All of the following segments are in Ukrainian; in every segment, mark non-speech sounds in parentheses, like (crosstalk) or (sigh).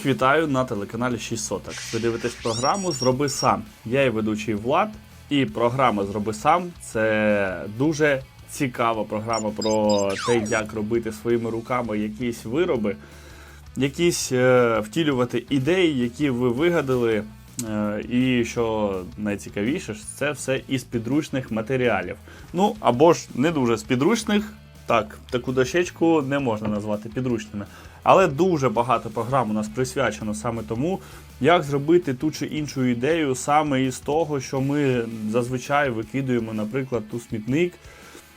Всіх вітаю на телеканалі 6 соток. Ви дивитесь програму Зроби сам. Я і ведучий Влад. І програма Зроби сам це дуже цікава програма про те, як робити своїми руками якісь вироби, якісь е, втілювати ідеї, які ви вигадали. Е, і що найцікавіше, це все із підручних матеріалів. Ну або ж не дуже з підручних. Так, таку дощечку не можна назвати підручними. Але дуже багато програм у нас присвячено саме тому, як зробити ту чи іншу ідею саме із того, що ми зазвичай викидуємо, наприклад, у смітник.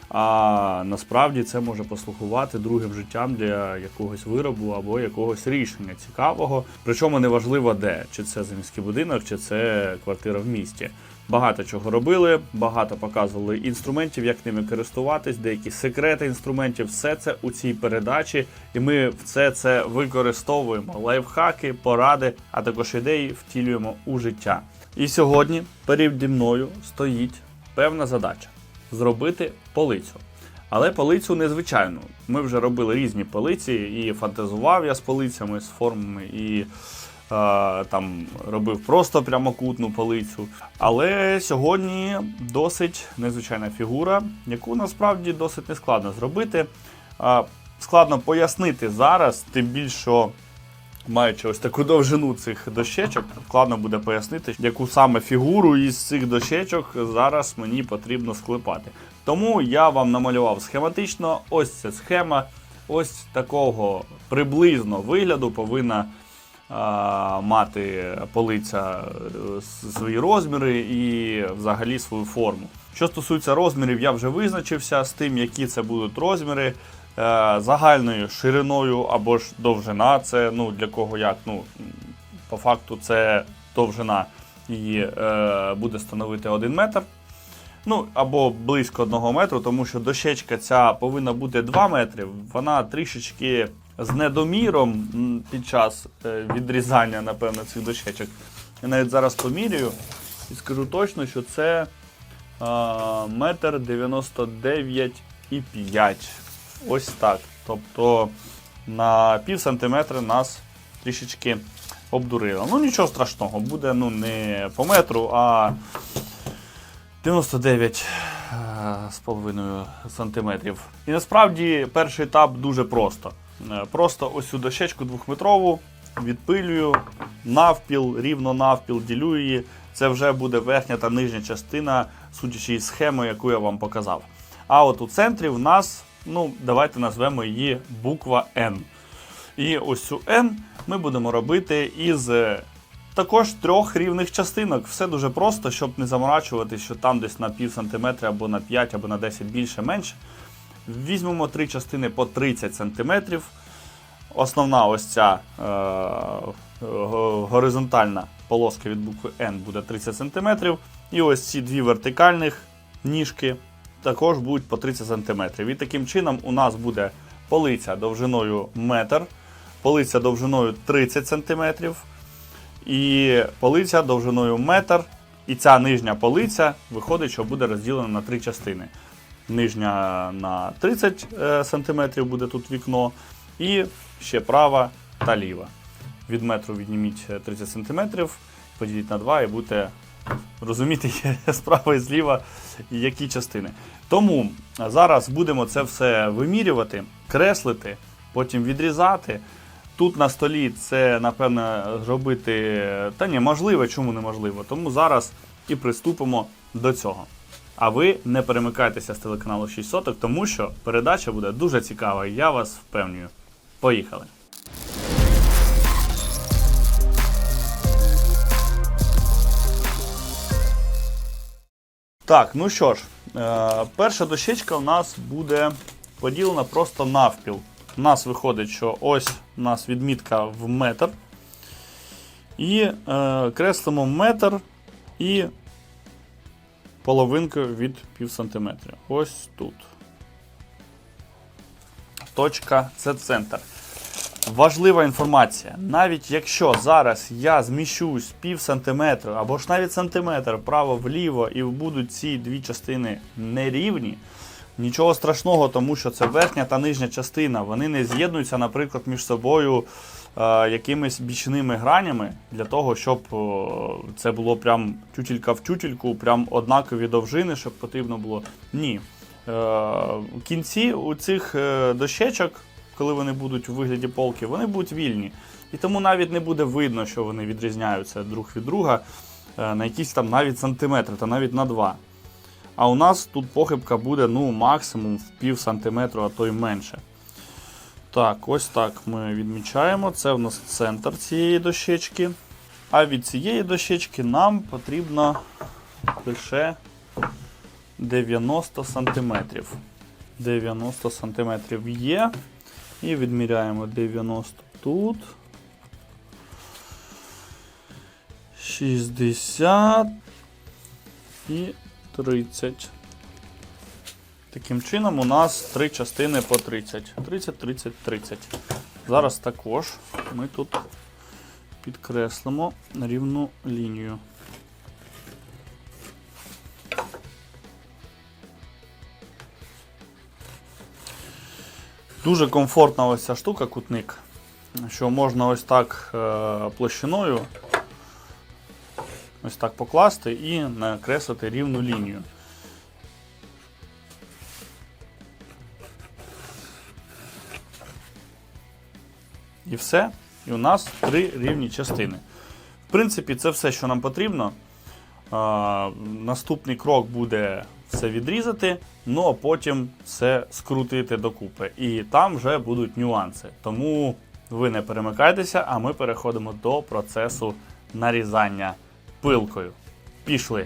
А насправді це може послугувати другим життям для якогось виробу або якогось рішення цікавого. Причому неважливо де, чи це заміський будинок, чи це квартира в місті. Багато чого робили, багато показували інструментів, як ними користуватись, деякі секрети інструментів. Все це у цій передачі, і ми все це використовуємо. Лайфхаки, поради, а також ідеї втілюємо у життя. І сьогодні переді мною стоїть певна задача зробити полицю. Але полицю незвичайну. Ми вже робили різні полиці, і фантазував я з полицями, з формами, і там робив просто прямокутну полицю. Але сьогодні досить незвичайна фігура, яку насправді досить нескладно зробити. Складно пояснити зараз, тим більше. Маючи ось таку довжину цих дощечок, складно буде пояснити, яку саме фігуру із цих дощечок зараз мені потрібно склепати. Тому я вам намалював схематично. Ось ця схема, ось такого приблизно вигляду повинна мати полиця е, свої розміри і взагалі свою форму. Що стосується розмірів, я вже визначився з тим, які це будуть розміри. Е, Загальною шириною або ж довжина, це ну для кого як. Ну по факту це довжина і е, буде становити 1 метр. Ну або близько 1 метру, тому що дощечка ця повинна бути 2 метри. Вона трішечки з недоміром під час е, відрізання, напевно, цих дощечок. Я навіть зараз поміряю і скажу точно, що це метр 99 і 5. Ось так. Тобто на пів сантиметра нас трішечки обдурило. Ну нічого страшного, буде ну не по метру, а 99 е, з сантиметрів. І насправді перший етап дуже просто. Е, Просто ось цю дощечку двохметрову відпилюю навпіл, рівно навпіл, ділю її. Це вже буде верхня та нижня частина, судячи із схеми, яку я вам показав. А от у центрі в нас, ну, давайте назвемо її буква N. І ось цю N ми будемо робити із е, також трьох рівних частинок. Все дуже просто, щоб не заморачувати, що там десь на пів сантиметра або на 5, або на 10 більше менше. Візьмемо три частини по 30 сантиметрів. Основна ось ця е, горизонтальна полоска від букви N буде 30 см. І ось ці дві вертикальних ніжки також будуть по 30 см. І таким чином у нас буде полиця довжиною 1 полиця довжиною 30 см і полиця довжиною 1 І ця нижня полиця виходить, що буде розділена на три частини. Нижня на 30 е, см буде тут вікно, і ще права та ліва. Від метру відніміть е, 30 см, поділіть на 2 і будете розуміти (laughs) справа і зліва які частини. Тому е, зараз будемо це все вимірювати, креслити, потім відрізати. Тут на столі це, напевно, зробити. Та ні, можливо, чому неможливо. Тому зараз і приступимо до цього. А ви не перемикайтеся з телеканалу 6 соток, тому що передача буде дуже цікава, я вас впевнюю. Поїхали! Так, ну що ж, е, перша дощечка у нас буде поділена просто навпіл. У нас виходить, що ось у нас відмітка в метр. І е, креслимо метр і половинку від пів сантиметра. Ось тут. Точка це центр. Важлива інформація. Навіть якщо зараз я зміщусь пів сантиметра або ж навіть сантиметр вправо-вліво і будуть ці дві частини нерівні, нічого страшного, тому що це верхня та нижня частина. Вони не з'єднуються, наприклад, між собою якимись бічними гранями для того, щоб це було прям тютілька в тютільку, прям однакові довжини, щоб потрібно було. Ні. Е, кінці у цих е, дощечок, коли вони будуть у вигляді полки, вони будуть вільні. І тому навіть не буде видно, що вони відрізняються друг від друга е, на якісь там навіть сантиметри, та навіть на два. А у нас тут похибка буде ну, максимум в пів сантиметру, а то й менше. Так, ось так ми відмічаємо. Це в нас центр цієї дощечки. А від цієї дощечки нам потрібно лише 90 сантиметрів. 90 сантиметрів є. І відміряємо 90 тут. 60 і 30. Таким чином у нас три частини по 30. 30, 30, 30. Зараз також ми тут підкреслимо рівну лінію. Дуже комфортна ось ця штука, кутник, що можна ось так е, площиною ось так покласти і накреслити рівну лінію. І все. І у нас три рівні частини. В принципі, це все, що нам потрібно. А, наступний крок буде все відрізати, ну а потім все скрутити докупи. І там вже будуть нюанси. Тому ви не перемикайтеся, а ми переходимо до процесу нарізання пилкою. Пішли.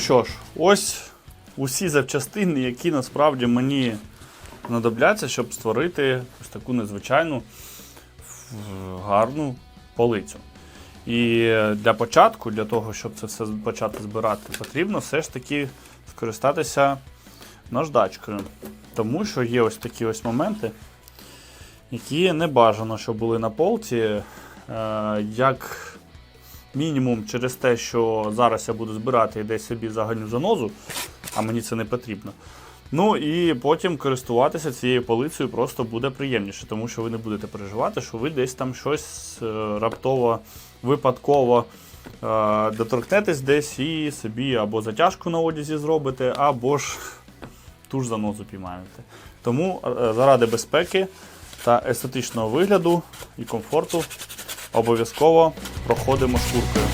Що ж, ось усі запчастини, які насправді мені знадобляться, щоб створити ось таку незвичайну гарну полицю. І для початку, для того, щоб це все почати збирати, потрібно все ж таки скористатися наждачкою. Тому що є ось такі ось моменти, які не бажано, щоб були на полці. Е, як мінімум через те, що зараз я буду збирати десь собі заганю занозу, а мені це не потрібно. Ну і потім користуватися цією полицею просто буде приємніше, тому що ви не будете переживати, що ви десь там щось е, раптово, випадково е, доторкнетесь десь і собі або затяжку на одязі зробите, або ж ту ж занозу піймаєте. Тому е, заради безпеки та естетичного вигляду і комфорту обов'язково проходимо шкуркою.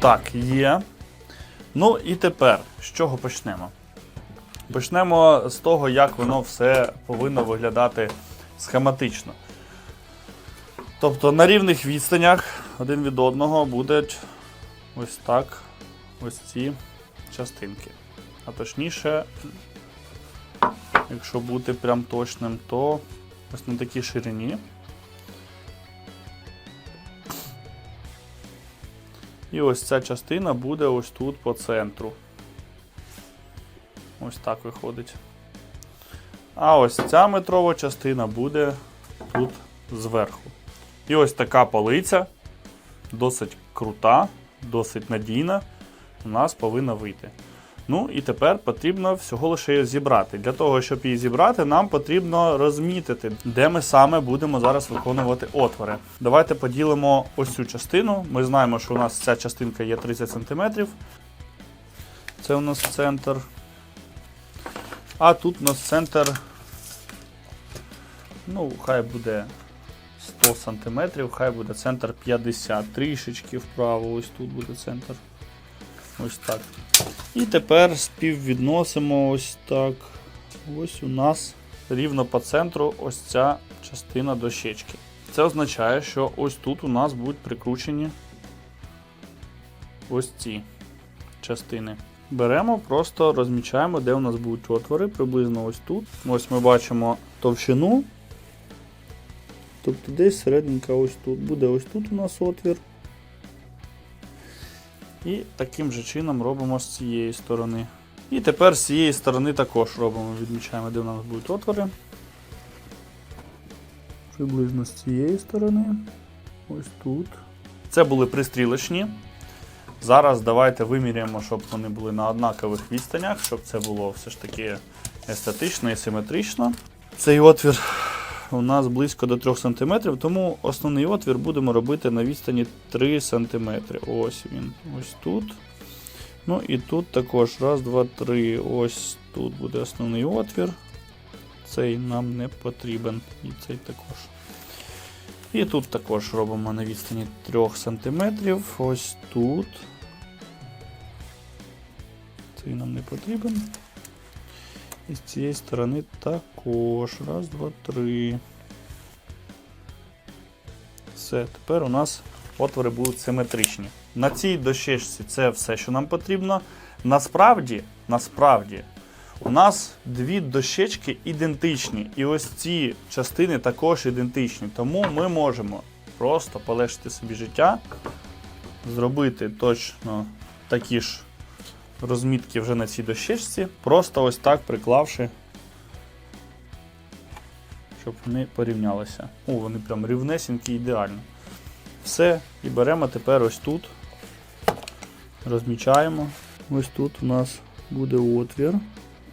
Так, є. Ну і тепер з чого почнемо? Почнемо з того, як воно все повинно виглядати схематично. Тобто на рівних відстанях один від одного будуть ось так ось ці частинки. А точніше, якщо бути прям точним, то ось на такій ширині. І ось ця частина буде ось тут по центру. Ось так виходить. А ось ця метрова частина буде тут зверху. І ось така полиця, досить крута, досить надійна, у нас повинна вийти. Ну і тепер потрібно всього лише її зібрати. Для того, щоб її зібрати, нам потрібно розмітити, де ми саме будемо зараз виконувати отвори. Давайте поділимо ось цю частину. Ми знаємо, що у нас ця частинка є 30 см. Це у нас центр. А тут у нас центр. Ну, хай буде 100 см, хай буде центр 50. Трішечки вправо, ось тут буде центр. Ось так. І тепер співвідносимо ось так. Ось у нас рівно по центру ось ця частина дощечки. Це означає, що ось тут у нас будуть прикручені ось ці частини. Беремо, просто розмічаємо, де у нас будуть отвори, приблизно ось тут. Ось ми бачимо товщину. Тобто десь середненька ось тут. Буде ось тут у нас отвір. І таким же чином робимо з цієї сторони. І тепер з цієї сторони також робимо, відмічаємо, де у нас будуть отвори. Приблизно з цієї сторони. Ось тут. Це були пристрілочні. Зараз давайте виміряємо, щоб вони були на однакових відстанях, щоб це було все ж таки естетично і симетрично. Цей отвір у нас близько до 3 см, тому основний отвір будемо робити на відстані 3 см. Ось він, ось тут. Ну і тут також раз, два, три. Ось тут буде основний отвір. Цей нам не потрібен. І цей також. І тут також робимо на відстані 3 см. Ось тут. Цей нам не потрібен. І з цієї сторони також. Раз, два, три. Все, тепер у нас отвори будуть симетричні. На цій дощечці це все, що нам потрібно. Насправді, насправді, у нас дві дощечки ідентичні. І ось ці частини також ідентичні. Тому ми можемо просто полегшити собі життя, зробити точно такі ж розмітки вже на цій дощечці, просто ось так приклавши, щоб вони порівнялися. О, вони прям рівнесенькі, ідеально. Все, і беремо тепер ось тут, розмічаємо. Ось тут у нас буде отвір.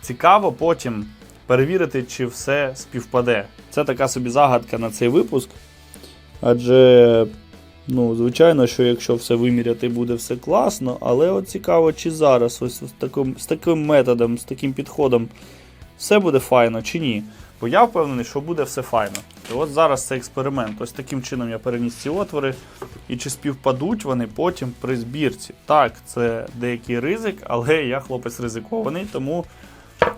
Цікаво потім перевірити, чи все співпаде. Це така собі загадка на цей випуск. Адже Ну, звичайно, що якщо все виміряти, буде все класно, але от цікаво, чи зараз ось з таким, з таким методом, з таким підходом все буде файно чи ні. Бо я впевнений, що буде все файно. І от зараз це експеримент. Ось таким чином я переніс ці отвори. І чи співпадуть вони потім при збірці. Так, це деякий ризик, але я хлопець ризикований, тому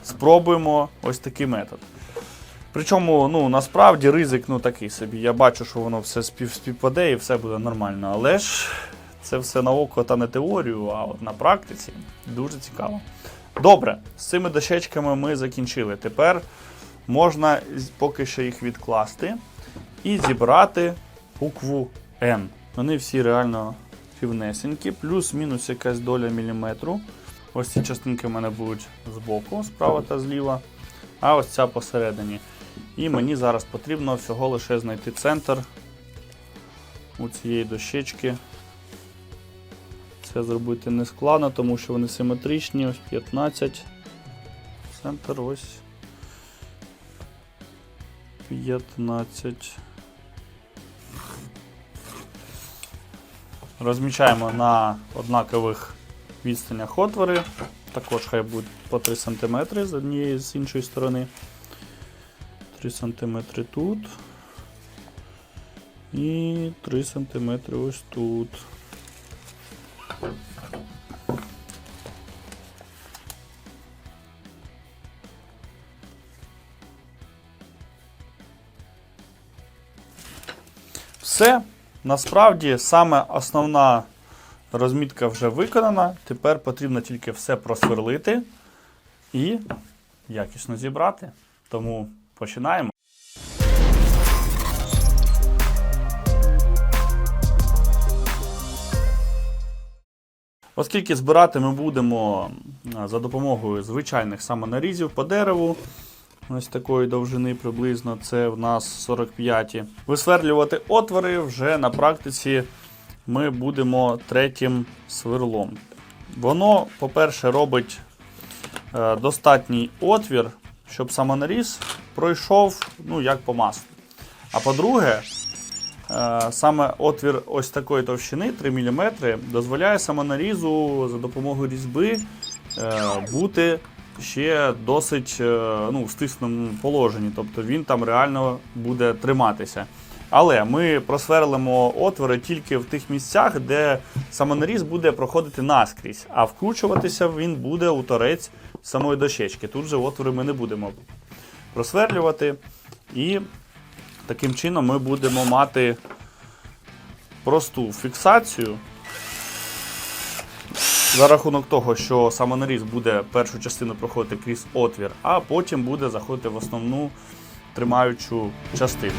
спробуємо ось такий метод. Причому, ну, насправді ризик ну, такий собі. Я бачу, що воно все спів, співпаде і все буде нормально. Але ж це все на око та не теорію, а от на практиці дуже цікаво. Добре, з цими дощечками ми закінчили. Тепер можна поки що їх відкласти і зібрати букву N. Вони всі реально рівнесенькі, плюс-мінус якась доля міліметру. Ось ці частинки в мене будуть збоку, справа та зліва, а ось ця посередині. І мені зараз потрібно всього лише знайти центр у цієї дощечки. Це зробити не складно, тому що вони симетричні, ось 15. Центр ось 15. Розмічаємо на однакових відстанях отвори. Також хай будуть по 3 см з однієї з іншої сторони. 3 см тут. І 3 см ось тут. Все. Насправді саме основна розмітка вже виконана. Тепер потрібно тільки все просверлити і якісно зібрати. Тому починаємо. Оскільки збирати ми будемо за допомогою звичайних самонарізів по дереву, ось такої довжини приблизно, це в нас 45. Висверлювати отвори вже на практиці ми будемо третім сверлом. Воно, по-перше, робить е, достатній отвір, щоб самонаріз пройшов ну, як по маслу. А по-друге, е, саме отвір ось такої товщини 3 мм дозволяє самонарізу за допомогою різьби е, бути ще досить ну, в стисненому положенні, тобто він там реально буде триматися. Але ми просверлимо отвори тільки в тих місцях, де самонаріз буде проходити наскрізь, а вкручуватися він буде у торець самої дощечки. Тут же отвори ми не будемо просверлювати. І таким чином ми будемо мати просту фіксацію. За рахунок того, що самонаріз буде першу частину проходити крізь отвір, а потім буде заходити в основну тримаючу частину.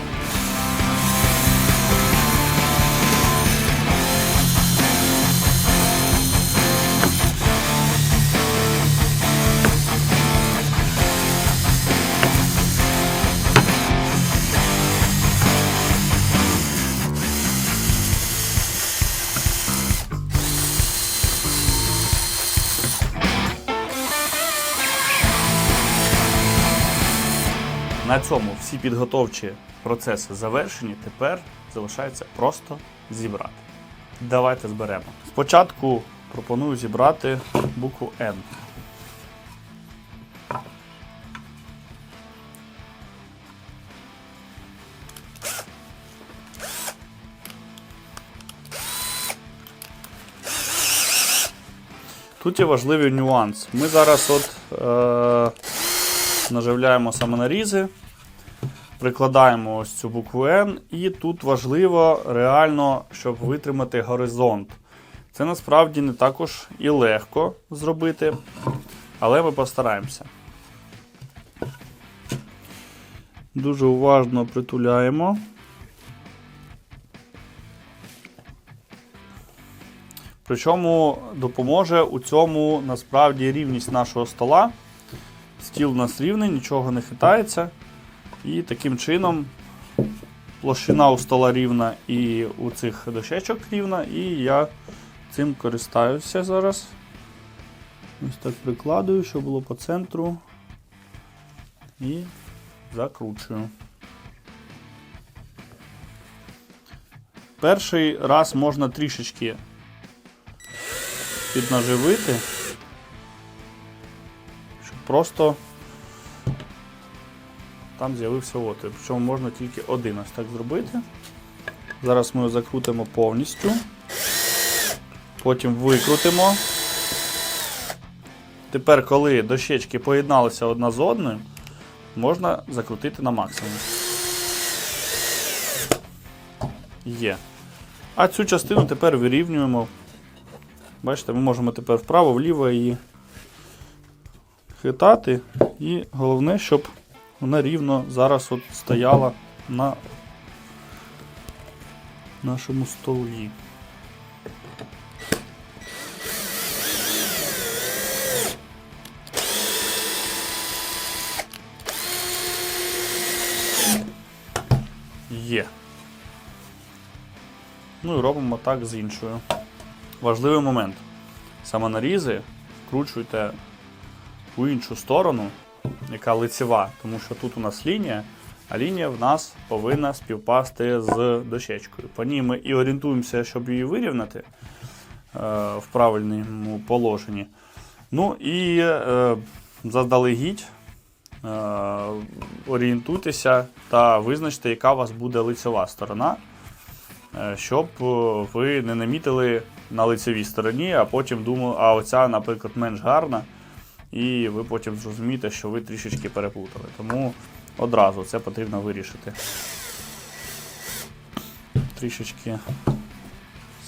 На цьому всі підготовчі процеси завершені. Тепер залишається просто зібрати. Давайте зберемо. Спочатку пропоную зібрати букву N. Тут є важливий нюанс. Ми зараз от е, наживляємо самонарізи, прикладаємо ось цю букву N, і тут важливо реально, щоб витримати горизонт. Це насправді не також і легко зробити, але ми постараємося. Дуже уважно притуляємо. Причому допоможе у цьому насправді рівність нашого стола. Стіл у нас рівний, нічого не хитається. І таким чином площина у стола рівна і у цих дощечок рівна, і я цим користаюся зараз. Ось так прикладую, щоб було по центру. І закручую. Перший раз можна трішечки піднаживити, щоб просто там з'явився отвір. Причому можна тільки один ось так зробити. Зараз ми його закрутимо повністю. Потім викрутимо. Тепер, коли дощечки поєдналися одна з одною, можна закрутити на максимум. Є. А цю частину тепер вирівнюємо. Бачите, ми можемо тепер вправо-вліво її хитати. І головне, щоб вона рівно зараз от стояла на нашому столі. Є. Ну і робимо так з іншою. Важливий момент. Самонарізи вкручуйте у іншу сторону, яка лицева, тому що тут у нас лінія, а лінія в нас повинна співпасти з дощечкою. По ній ми і орієнтуємося, щоб її вирівняти е, в правильному положенні. Ну і е, заздалегідь е, орієнтуйтеся та визначте, яка у вас буде лицева сторона, щоб ви не намітили на лицевій стороні, а потім думали, а оця, наприклад, менш гарна. І ви потім зрозумієте, що ви трішечки переплутали. Тому одразу це потрібно вирішити. Трішечки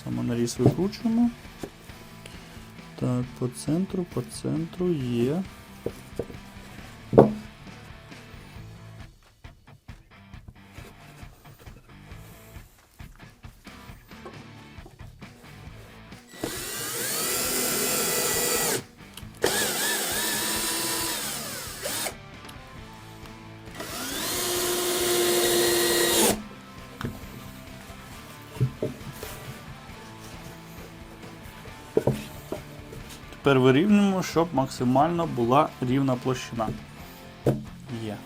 самонаріз викручуємо. Так, по центру, по центру є. Тепер вирівнюємо, щоб максимально була рівна площина. Є.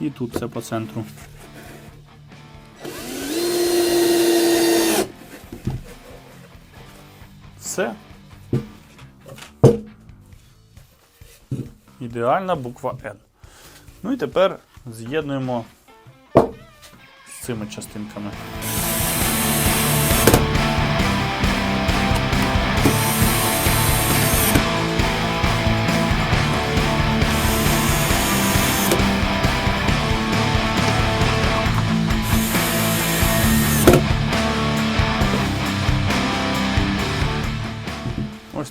І тут все по центру. Все. Ідеальна буква N. Ну і тепер з'єднуємо з цими частинками.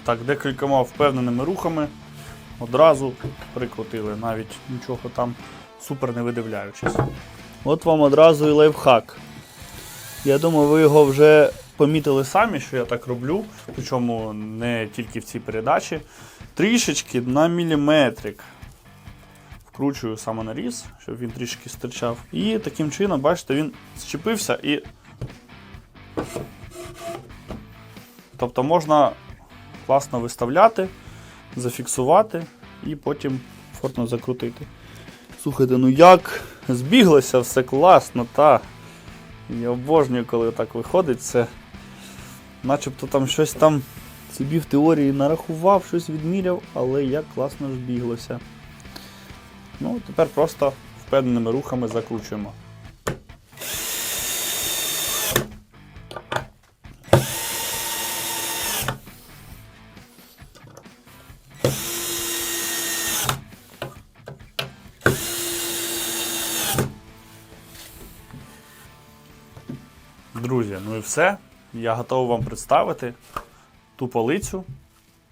Так, декількома впевненими рухами одразу прикрутили, навіть нічого там супер не видивляючись. От вам одразу і лайфхак. Я думаю, ви його вже помітили самі, що я так роблю, причому не тільки в цій передачі. Трішечки на міліметрик вкручую самонаріз, щоб він трішки стирчав. І таким чином, бачите, він зчепився і. Тобто можна класно виставляти, зафіксувати і потім фортно закрутити. Слухайте, ну як збіглося все класно, та. Я обожнюю, коли так виходить. Це начебто там щось там собі в теорії нарахував, щось відміряв, але як класно збіглося. Ну, тепер просто впевненими рухами закручуємо. Все. Я готовий вам представити ту полицю,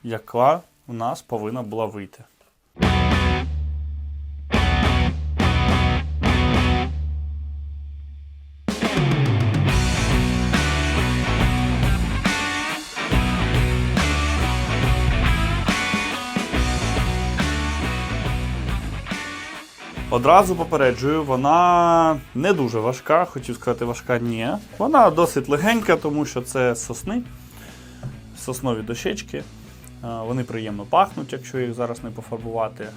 яка у нас повинна була вийти. Одразу попереджую, вона не дуже важка, хотів сказати, важка ні. Вона досить легенька, тому що це сосни, соснові дощечки. Вони приємно пахнуть, якщо їх зараз не пофарбувати.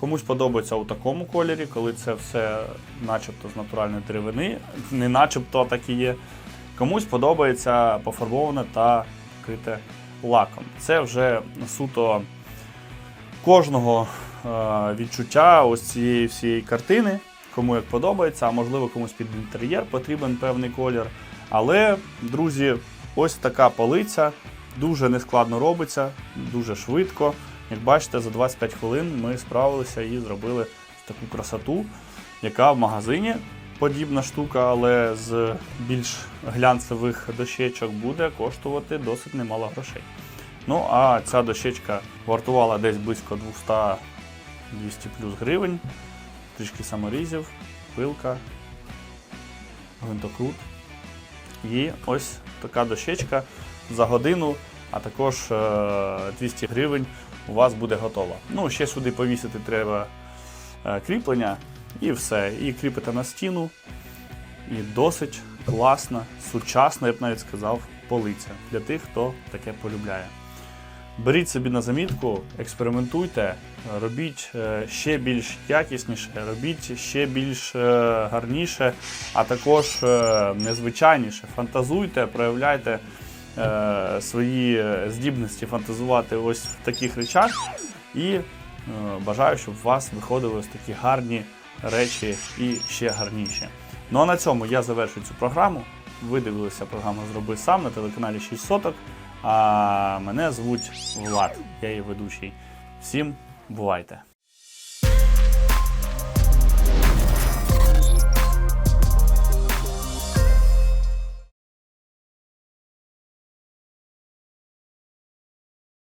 Комусь подобається у такому кольорі, коли це все начебто з натуральної деревини, не начебто так і є. Комусь подобається пофарбоване та вкрите лаком. Це вже суто кожного відчуття ось цієї всієї картини, кому як подобається, а можливо комусь під інтер'єр потрібен певний колір. Але, друзі, ось така полиця дуже нескладно робиться, дуже швидко. Як бачите, за 25 хвилин ми справилися і зробили таку красоту, яка в магазині подібна штука, але з більш глянцевих дощечок буде коштувати досить немало грошей. Ну, а ця дощечка вартувала десь близько 200-200 плюс гривень, трішки саморізів, пилка, гвинтокрут. І ось така дощечка за годину, а також е, 200 гривень у вас буде готова. Ну, ще сюди повісити треба е, кріплення і все. І кріпите на стіну. І досить класна, сучасна, я б навіть сказав, полиця для тих, хто таке полюбляє. Беріть собі на замітку, експериментуйте, робіть е, ще більш якісніше, робіть ще більш е, гарніше, а також е, незвичайніше. Фантазуйте, проявляйте свої здібності фантазувати ось в таких речах. І бажаю, щоб у вас виходили ось такі гарні речі і ще гарніші. Ну а на цьому я завершую цю програму. Ви дивилися програму Зроби сам на телеканалі 6 соток. А мене звуть Влад, я її ведучий. Всім бувайте!